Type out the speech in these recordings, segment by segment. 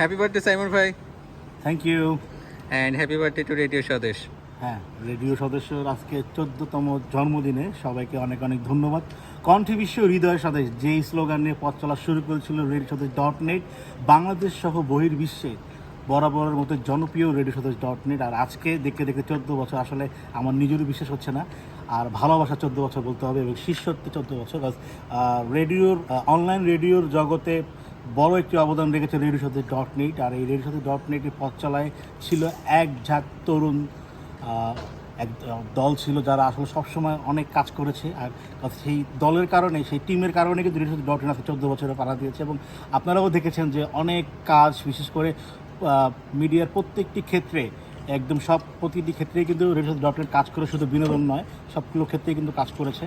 Happy birthday Simon ভাই। Thank you and happy birthday to radio Swadesh হ্যাঁ radio সদস্যর আজকে চোদ্দতম জন্মদিনে সবাইকে অনেক অনেক ধন্যবাদ। কণ্ঠে বিশ্ব হৃদয় স্বদেশ যেই স্লোগান নিয়ে পথ চলা শুরু করেছিল রেডিও স্বদেশ ডট নেট বাংলাদেশ সহ বহির্বিশ্বে বরাবরের মতো জনপ্রিয় রেডিও স্বদেশ ডট নেট আর আজকে দেখতে দেখতে চোদ্দ বছর আসলে আমার নিজেরও বিশ্বাস হচ্ছে না। আর ভালোবাসা চোদ্দ বছর বলতে হবে এবং শিষ্যত্বে চোদ্দ বছর। রেডিওর অনলাইন রেডিওর জগতে বড় একটি অবদান রেখেছে রেডিও সাথে ডট নেট, আর এই রেডিও সাথে ডট নেটের পথ চলায় ছিল এক ঝাঁক তরুণ এক দল ছিল যারা আসলে সবসময় অনেক কাজ করেছে, আর সেই দলের কারণে, সেই টিমের কারণে কিন্তু রেডিও সাথে ডট নেট চোদ্দ বছরে পাড়া দিয়েছে, এবং আপনারাও দেখেছেন যে অনেক কাজ, বিশেষ করে মিডিয়ার প্রত্যেকটি ক্ষেত্রে, একদম সব প্রতিটি ক্ষেত্রেই কিন্তু রেডিও ডট নেট কাজ করে শুধু বিনোদন নয়, সবগুলো ক্ষেত্রেই কিন্তু কাজ করেছে।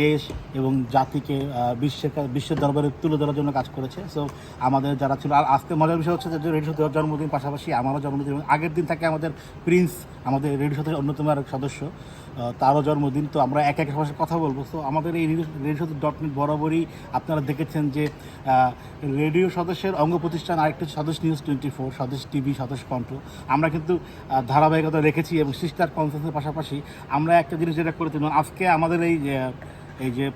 দেশ এবং জাতিকে বিশ্বের বিশ্বের দরবারে তুলে ধরার জন্য কাজ করেছে। সো আমাদের যারা ছিল, আর আজকে মজার বিষয় হচ্ছে যে রেডিও সাথে জন্মদিন পাশাপাশি আমারও জন্মদিন এবং আগের দিন থাকে আমাদের প্রিন্স, আমাদের রেডিও সাথে অন্যতম এক সদস্য তারও জন্মদিন। তো আমরা এক এক সাথে কথা বলব। তো আমাদের এই রেডিও সাথে ডট নেট বরাবরই আপনারা দেখেছেন যে রেডিও সদস্যের অঙ্গ প্রতিষ্ঠান আরেকটি সদস্য news twenty four, Swadesh TV সদস্য কণ্ঠ। আমরা কিন্তু ধারাবাহিকতা রেখেছি এবং সিস্টার কনফারেন্সের পাশাপাশি আমরা একটা জিনিস যেটা করেছি আজকে আমাদের এই এই যে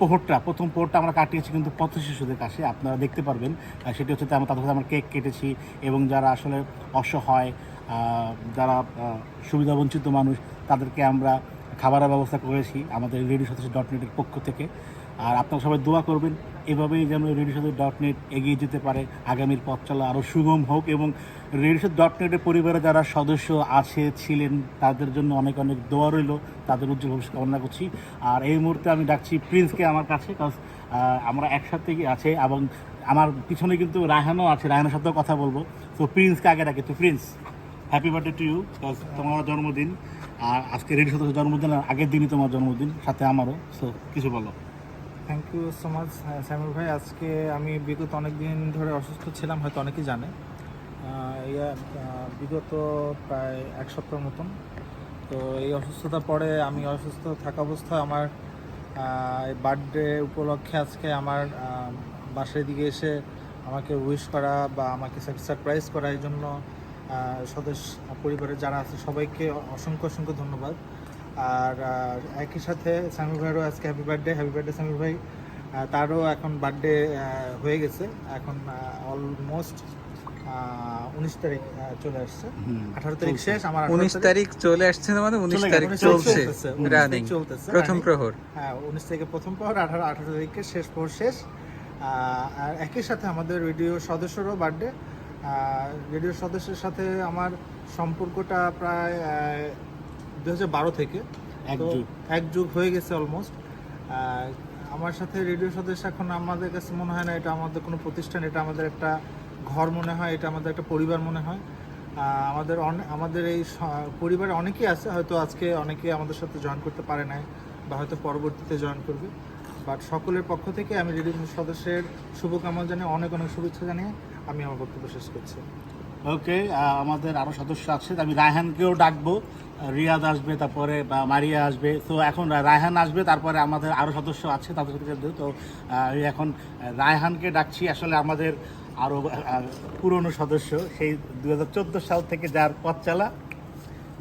পোহরটা, প্রথম পোহরটা আমরা কাটিয়েছি কিন্তু পথ শিশুদের কাছে, আপনারা দেখতে পারবেন। সেটি হচ্ছে আমরা তাদের সাথে আমরা কেক কেটেছি এবং যারা আসলে অসহায় যারা সুবিধাবঞ্চিত মানুষ, তাদেরকে আমরা খাবারের ব্যবস্থা করেছি আমাদের রেডিও সদস্য ডট নেটের পক্ষ থেকে। আর আপনারা সবাই দোয়া করবেন, এভাবেই যেন সাথে ডট নেট এগিয়ে যেতে পারে। আগামীর পথ চলা আরও সুগম হোক এবং সাথে ডট নেটের পরিবারে যারা সদস্য আছে, ছিলেন, তাদের জন্য অনেক অনেক দোয়া রইল। তাদের উজ্জ্বল ভবিষ্যৎ কামনা করছি। আর এই মুহূর্তে আমি ডাকছি প্রিন্সকে আমার কাছে কারণ আমরা একসাথেই আছে এবং আমার পিছনে কিন্তু রায়হানও আছে। রায়হানের সাথেও কথা বলব। তো প্রিন্সকে আগে ডাকি। তো Prince happy birthday to you তোমার জন্মদিন। আর আজকে রেডি সদস্য জন্মদিন, আর আগের দিনই তোমার জন্মদিন, সাথে আমারও। সো কিছু বলো। Thank you so much Saimul ভাই। আজকে আমি বিগত অনেক দিন ধরে অসুস্থ ছিলাম, হয়তো অনেকেই জানে। ইয়া বিগত প্রায় এক সপ্তাহ মতন। তো এই অসুস্থতার পরে আমি অসুস্থ থাকা অবস্থায় আমার বার্থডে উপলক্ষে আজকে আমার বাসার দিকে এসে আমাকে উইশ করা বা আমাকে সারপ্রাইজ করা এই জন্য সদস্য, পরিবারের যারা আছে সবাইকে অসংখ্য অসংখ্য ধন্যবাদ। আর একই সাথে সামির ভাইয়েরও আজকে happy birthday happy birthday Samir ভাই। তারও এখন বার্থডে হয়ে গেছে। এখন অলমোস্ট উনিশ তারিখ চলে আসছে। আঠারো তারিখ শেষ আমার উনিশ তারিখ। চলে আসছে না মানে উনিশ তারিখ চলছে। চলতেছে, প্রথম প্রহর। হ্যাঁ উনিশ তারিখে প্রথম প্রহর আঠারো আঠারো তারিখে শেষ প্রহর শেষ। আর একই সাথে আমাদের রেডিও সদস্যরও বার্থডে রেডিও সদস্যের সাথে আমার সম্পর্কটা প্রায় দু হাজার বারো থেকে। এক যুগ। এক যুগ হয়ে গেছে অলমোস্ট আমার সাথে রেডিও সদস্য এখন আমাদের কাছে মনে হয় না এটা আমাদের কোনো প্রতিষ্ঠান এটা আমাদের একটা ঘর মনে হয় এটা আমাদের একটা পরিবার মনে হয়। আমাদের আমাদের এই পরিবারে অনেকেই আছে হয়তো আজকে অনেকে আমাদের সাথে জয়েন করতে পারে নাই বা হয়তো পরবর্তীতে জয়েন করবে। বাট সকলের পক্ষ থেকে আমি রেডিও সদস্যের শুভকামনা জানিয়ে অনেক অনেক শুভেচ্ছা জানিয়ে আমি আমার বক্তব্য শেষ করছি। ওকে আমাদের আরও সদস্য আছে আমি রায়হানকেও ডাকবো। রিয়াদ আসবে তারপরে বা মারিয়া আসবে। তো এখন রায়হান আসবে তারপরে আমাদের আরও সদস্য আছে তাদের সাথে তো এখন রায়হানকে ডাকছি আসলে আমাদের আরও পুরনো সদস্য সেই দু হাজার চোদ্দ সাল থেকে যার পথ চালা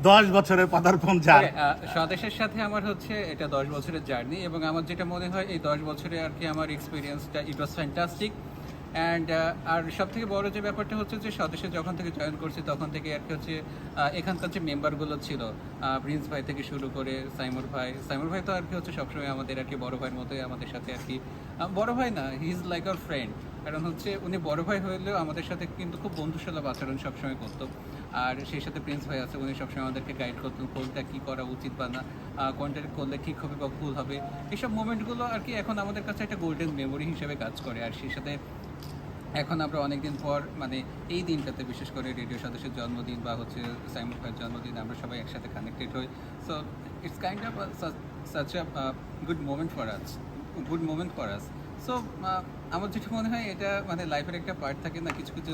দশ বছরের পদার্পণ যার। Okay, স্বদেশের সাথে আমার হচ্ছে এটা দশ বছরের জার্নি এবং আমার যেটা মনে হয় এই দশ বছরে আর কি আমার এক্সপিরিয়েন্সটা ইট ওয়াজ ফ্যান্টাস্টিক অ্যান্ড আর সব থেকে বড় যে ব্যাপারটা হচ্ছে যে স্বদেশে যখন থেকে জয়েন করছি, তখন থেকে আর কি হচ্ছে এখানকার যে মেম্বারগুলো ছিল প্রিন্স ভাই থেকে শুরু করে সাইমুর ভাই সাইমুর ভাই তো আর কি হচ্ছে সবসময় আমাদের আর কি বড় ভাইয়ের মতোই আমাদের সাথে আর কি বড় ভাই না he is like our friend কারণ হচ্ছে উনি বড় ভাই হলেও আমাদের সাথে কিন্তু খুব বন্ধুসুলভ আচরণ সবসময় করতো। আর সেই সাথে প্রিন্স ভাই আছে, উনি সবসময় আমাদেরকে গাইড করতেন কোনটা কী করা উচিত বা না কোনটা করলে ঠিক হবে বা ভুল হবে। এসব মোমেন্টগুলো আর কি এখন আমাদের কাছে একটা গোল্ডেন মেমোরি হিসেবে কাজ করে। আর সেই সাথে এখন আমরা অনেকদিন পর মানে এই দিনটাতে বিশেষ করে রেডিও সদস্যের জন্মদিন বা হচ্ছে সাইমুল ভাইয়ের জন্মদিন, আমরা সবাই একসাথে কানেক্টেড হই। So it's kind of such a good moment for us good moment for us so আমার যেটা মনে হয় এটা মানে লাইফের একটা পার্ট থাকে না, কিছু কিছু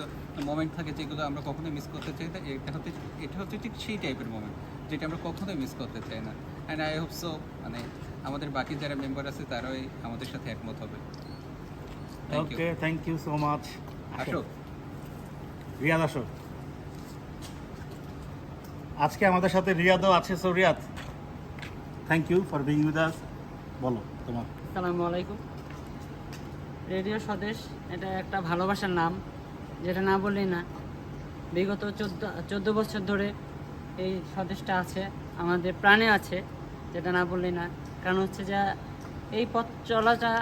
মোমেন্ট থাকে যেগুলো আমরা কখনোই মিস করতে চাই না। এটা হচ্ছে এটা হচ্ছে ঠিক সেই টাইপের মোমেন্ট যেটা আমরা কখনোই মিস করতে চাই না। অ্যান্ড আই হোপ সো মানে আমাদের বাকি যারা মেম্বার আছে তারাই আমাদের সাথে একমত হবে। Okay thank you so much আসো। রিয়াদ আসো। আজকে আমাদের সাথে রিয়াদও আছে so Riyad thank you for being with us বলো তোমার। আসসালামু আলাইকুম। রেডিও স্বদেশ এটা একটা ভালোবাসার নাম যেটা না বললেই না। বিগত চোদ্দ চোদ্দ বছর ধরে এই স্বদেশটা আছে আমাদের প্রাণে আছে যেটা না বললেই না। কারণ হচ্ছে যে এই পথ চলাটা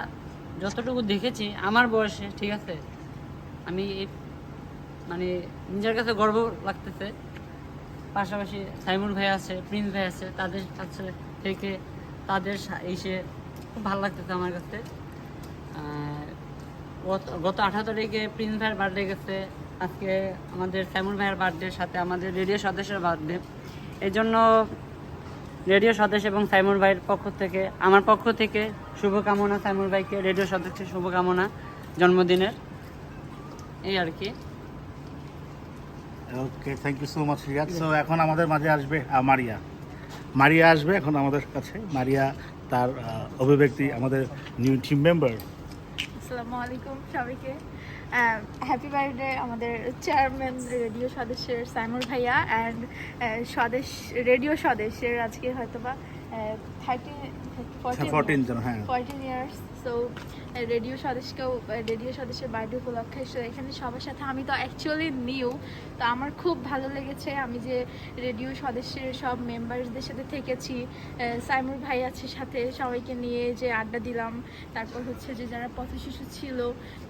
যতটুকু দেখেছি, আমার বয়সে, ঠিক আছে? আমি মানে নিজের কাছে গর্ব লাগতেছে। পাশাপাশি সাইমুর ভাই আছে, প্রিন্স ভাই আছে, তাদের কাছে থেকে তাদের এসে খুব ভালো লাগতেছে আমার কাছে। গত- আঠারো তারিখে প্রিন্স ভাইয়ের বার্থডে গেছে। আজকে আমাদের সাইমুল ভাইয়ের বার্থডের সাথে আমাদের রেডিও সদস্যের বার্থডে এই জন্য রেডিও সদস্য এবং সাইমুর ভাইয়ের পক্ষ থেকে, আমার পক্ষ থেকে শুভকামনা সাইমুল ভাইকে রেডিও সদস্যের শুভকামনা জন্মদিনের। এই আর কি। Okay thank you so much Riyad so এখন আমাদের মাঝে আসবে মারিয়া। মারিয়া আসবে এখন আমাদের কাছে। মারিয়া তার অভিব্যক্তি আমাদের নিউ টিম মেম্বার আসসালামু আলাইকুম সবাইকে। হ্যাপি বার্থডে আমাদের চেয়ারম্যান রেডিও সদস্যের সাইমুল ভাইয়া। অ্যান্ড স্বদেশ রেডিও সদস্যের আজকে হয়তোবা থার্টি ফোরটিন জন হ্যাঁ। ফোরটিন ইয়ার্স সো রেডিও সদস্যকেও রেডিও সদস্যের বার্থডে উপলক্ষে এখানে সবার সাথে আমি তো অ্যাকচুয়ালি নিউ তো আমার খুব ভালো লেগেছে। আমি যে রেডিও সদস্যের সব মেম্বারসদের সাথে থেকেছি সাইমুর ভাই আছে সাথে, সবাইকে নিয়ে যে আড্ডা দিলাম। তারপর হচ্ছে যে যারা পথশিশু ছিল,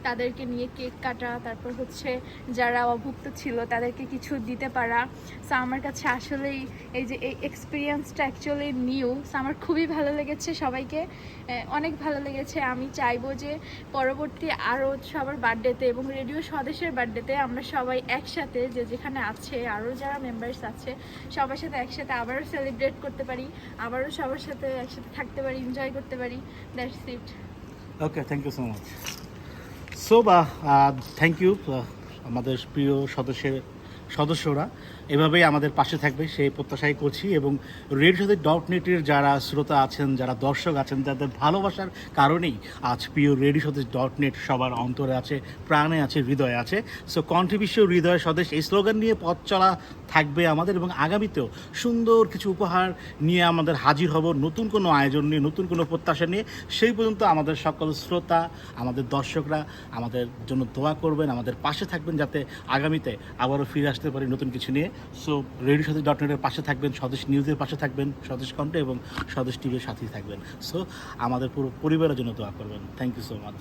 তাদেরকে নিয়ে কেক কাটা, তারপর হচ্ছে যারা অভুক্ত ছিল, তাদেরকে কিছু দিতে পারা। সো আমার কাছে আসলেই এই যে এই এক্সপিরিয়েন্সটা অ্যাকচুয়ালি নিউ সো আমার খুবই ভালো লেগেছে সবাইকে। অনেক ভালো লেগেছে। আমি চাইব যে পরবর্তী আরও সবার বার্থডেতে এবং রেডিও স্বদেশের বার্থডেতে আমরা সবাই একসাথে যে যেখানে আছে আরও যারা মেম্বার্স আছে, সবার সাথে একসাথে আবারও সেলিব্রেট করতে পারি, আবারও সবার সাথে একসাথে থাকতে পারি এনজয় করতে পারি। That's it okay thank you so much so বা থ্যাংক ইউ আমাদের প্রিয় সদস্যের সদস্যরা এভাবেই আমাদের পাশে থাকবে, সেই প্রত্যাশাই করছি এবং রেডিও সাথে ডট নেটের যারা শ্রোতা আছেন, যারা দর্শক আছেন তাদের ভালোবাসার কারণেই আজ প্রিয় রেডিও সাথে ডট নেট সবার অন্তরে আছে, প্রাণে আছে, হৃদয়ে আছে। সো কন্ট্রিবিউশন হৃদয় স্বদেশ, এই স্লোগান নিয়ে পথ চলা থাকবে আমাদের এবং আগামীতেও সুন্দর কিছু উপহার নিয়ে আমাদের হাজির হব, নতুন কোনো আয়োজন নিয়ে, নতুন কোনো প্রত্যাশা নিয়ে। সেই পর্যন্ত আমাদের সকল শ্রোতা, আমাদের দর্শকরা আমাদের জন্য দোয়া করবেন, আমাদের পাশে থাকবেন যাতে আগামীতে আবারও ফিরে আসতে পারি নতুন কিছু নিয়ে। সো রেডিও সাথে ডট নেটের পাশে থাকবেন, স্বদেশ নিউজের পাশে থাকবেন, স্বদেশ কণ্ঠে এবং স্বদেশ টিভির সাথেই থাকবেন। সো আমাদের পুরো পরিবারের জন্য দোয়া করবেন। Thank you so much